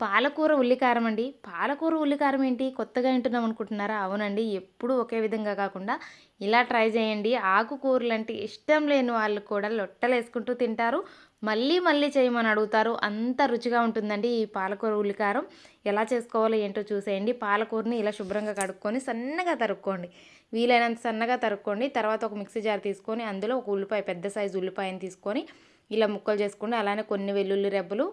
పాలకూర ఉల్లికారం అండి. పాలకూర ఉల్లికారం ఏంటి? కొత్తగా వింటున్నాం అనుకుంటున్నారా? అవునండి. ఎప్పుడు ఒకే విధంగా కాకుండా ఇలా ట్రై చేయండి. ఆకుకూరలు అంటే ఇష్టం లేని వాళ్ళు కూడా లొట్టలు వేసుకుంటూ తింటారు. మళ్ళీ మళ్ళీ చేయమని అడుగుతారు. అంత రుచిగా ఉంటుందండి ఈ పాలకూర ఉల్లికారం. ఎలా చేసుకోవాలో ఏంటో చూసేయండి. పాలకూరని ఇలా శుభ్రంగా కడుక్కొని సన్నగా తరుక్కోండి. వీలైనంత సన్నగా తరుక్కోండి. తర్వాత ఒక మిక్సీ జార్ తీసుకొని అందులో ఒక ఉల్లిపాయ పెద్ద సైజు ఉల్లిపాయని తీసుకొని ఇలా ముక్కలు చేసుకోండి అలానే కొన్ని వెల్లుల్లి రెబ్బలు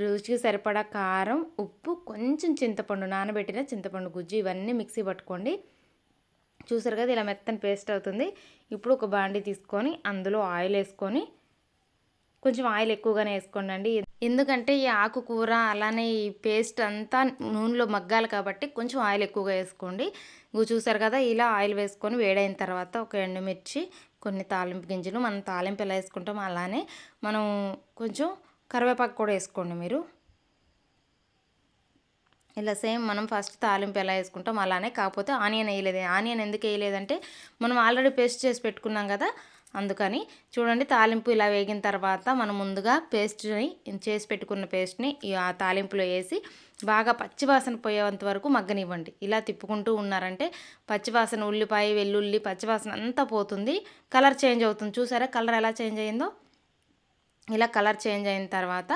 రుచికి సరిపడా కారం ఉప్పు కొంచెం చింతపండు నానబెట్టిన చింతపండు గుజ్జు ఇవన్నీ మిక్సీ పట్టుకోండి. చూసారు కదా ఇలా మెత్తని పేస్ట్ అవుతుంది. ఇప్పుడు ఒక బాండి తీసుకొని అందులో ఆయిల్ వేసుకొని కొంచెం ఆయిల్ ఎక్కువగానే వేసుకోండి అండి ఎందుకంటే ఈ ఆకుకూర అలానే ఈ పేస్ట్ అంతా నూనెలో మగ్గాలి కాబట్టి కొంచెం ఆయిల్ ఎక్కువగా వేసుకోండి. చూసారు కదా ఇలా ఆయిల్ వేసుకొని వేడైన తర్వాత ఒక ఎండుమిర్చి కొన్ని తాలింపు గింజలు మనం తాలింపు ఎలా వేసుకుంటాం అలానే మనం కొంచెం కరివేపాకు కూడా వేసుకోండి మీరు. ఇలా సేమ్ మనం ఫస్ట్ తాలింపు ఎలా వేసుకుంటాం అలానే కాకపోతే ఆనియన్ వేయలేదు. ఆనియన్ ఎందుకు వేయలేదంటే మనం ఆల్రెడీ పేస్ట్ చేసి పెట్టుకున్నాం కదా అందుకని. చూడండి తాలింపు ఇలా వేగిన తర్వాత మనం ముందుగా పేస్ట్ని చేసి పెట్టుకున్న పేస్ట్ని ఆ తాలింపులో వేసి బాగా పచ్చివాసన పోయేంత వరకు మగ్గనివ్వండి. ఇలా తిప్పుకుంటూ ఉన్నారంటే పచ్చివాసన ఉల్లిపాయ వెల్లుల్లి పచ్చివాసన అంతా పోతుంది. కలర్ చేంజ్ అవుతుంది. చూసారా కలర్ ఎలా చేంజ్ అయిందో? ఇలా కలర్ చేంజ్ అయిన తర్వాత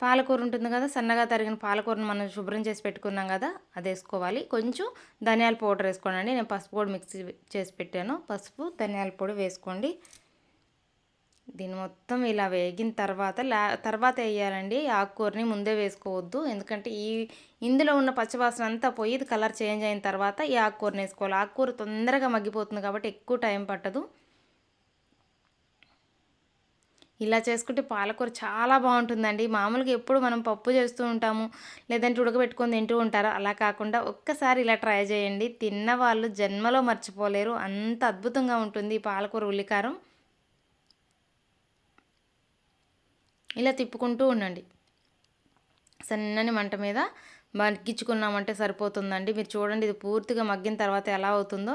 పాలకూర ఉంటుంది కదా సన్నగా తరిగిన పాలకూరను మనం శుభ్రం చేసి పెట్టుకున్నాం కదా అది వేసుకోవాలి. కొంచెం ధనియాల పౌడర్ వేసుకోండి నేను పసుపు పొడి మిక్సీ చేసి పెట్టాను. పసుపు ధనియాల పొడి వేసుకోండి. దీన్ని మొత్తం ఇలా వేగిన తర్వాత లా తర్వాత వేయాలండి. ఆకుకూరని ముందే వేసుకోవద్దు. ఎందుకంటే ఈ ఇందులో ఉన్న పచ్చివాసన అంతా పోయి ఇది కలర్ చేంజ్ అయిన తర్వాత ఈ ఆకుకూరని వేసుకోవాలి. ఆకుకూర తొందరగా మగ్గిపోతుంది కాబట్టి ఎక్కువ టైం పట్టదు. ఇలా చేసుకుంటే పాలకూర చాలా బాగుంటుందండి. మామూలుగా ఎప్పుడు మనం పప్పు చేస్తూ ఉంటాము లేదంటే ఉడకబెట్టుకొని తింటూ ఉంటారు? అలా కాకుండా ఒక్కసారి ఇలా ట్రై చేయండి. తిన్న వాళ్ళు జన్మలో మర్చిపోలేరు. అంత అద్భుతంగా ఉంటుంది ఈ పాలకూర ఉల్లికారం. ఇలా తిప్పుకుంటూ ఉండండి. సన్నని మంట మీద మగ్గించుకున్నామంటే సరిపోతుందండి. మీరు చూడండి ఇది పూర్తిగా మగ్గిన తర్వాత ఎలా అవుతుందో.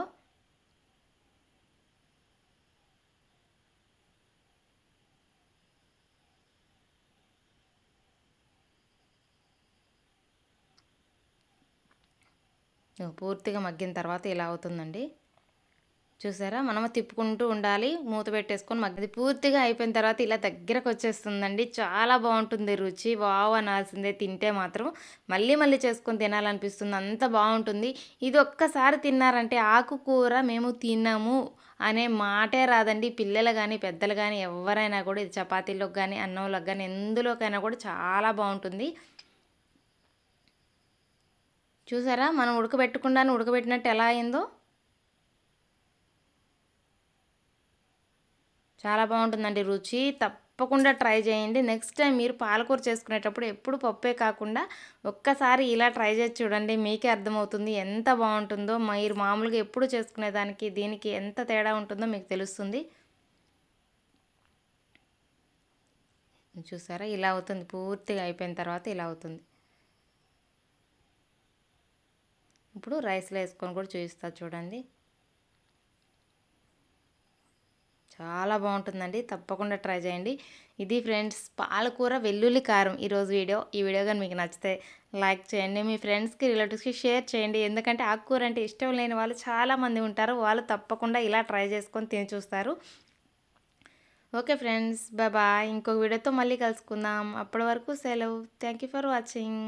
పూర్తిగా మగ్గిన తర్వాత ఇలా అవుతుందండి. చూసారా? మనం తిప్పుకుంటూ ఉండాలి. మూత పెట్టేసుకొని మగ్గది పూర్తిగా అయిపోయిన తర్వాత ఇలా దగ్గరకు వచ్చేస్తుందండి. చాలా బాగుంటుంది రుచి. వావ్ అనాల్సిందే. తింటే మాత్రం మళ్ళీ మళ్ళీ చేసుకొని తినాలనిపిస్తుంది. అంత బాగుంటుంది. ఇది ఒక్కసారి తిన్నారంటే ఆకుకూర మేము తిన్నాము అనే మాటే రాదండి. పిల్లలు కానీ పెద్దలు కానీ ఎవరైనా కూడా ఇది చపాతీలకు కానీ అన్నంలోకి కానీ ఎందులోకైనా కూడా చాలా బాగుంటుంది. చూసారా? మనం ఉడకబెట్టకుండానే ఉడకబెట్టినట్టు ఎలా అయిందో? చాలా బాగుంటుందండి రుచి. తప్పకుండా ట్రై చేయండి. నెక్స్ట్ టైం మీరు పాలకూర చేసుకునేటప్పుడు ఎప్పుడు పప్పే కాకుండా ఒక్కసారి ఇలా ట్రై చేసి చూడండి. మీకే అర్థమవుతుంది ఎంత బాగుంటుందో. మీరు మామూలుగా ఎప్పుడు చేసుకునేదానికి దీనికి ఎంత తేడా ఉంటుందో మీకు తెలుస్తుంది. చూసారా? ఇలా అవుతుంది. పూర్తిగా అయిపోయిన తర్వాత ఇలా అవుతుంది. ఇప్పుడు రైస్లో వేసుకొని కూడా చూపిస్తా చూడండి. చాలా బాగుంటుందండి. తప్పకుండా ట్రై చేయండి. ఇది ఫ్రెండ్స్ పాలకూర వెల్లుల్లి కారం ఈరోజు వీడియో. ఈ వీడియో కానీ మీకు నచ్చితే లైక్ చేయండి. మీ ఫ్రెండ్స్కి రిలేటివ్స్కి షేర్ చేయండి. ఎందుకంటే ఆకుకూర అంటే ఇష్టం లేని వాళ్ళు చాలామంది ఉంటారు. వాళ్ళు తప్పకుండా ఇలా ట్రై చేసుకొని తిని చూస్తారు. Okay friends bye. ఇంకొక వీడియోతో మళ్ళీ కలుసుకుందాం. అప్పటి వరకు సెలవు. Thank you for watching.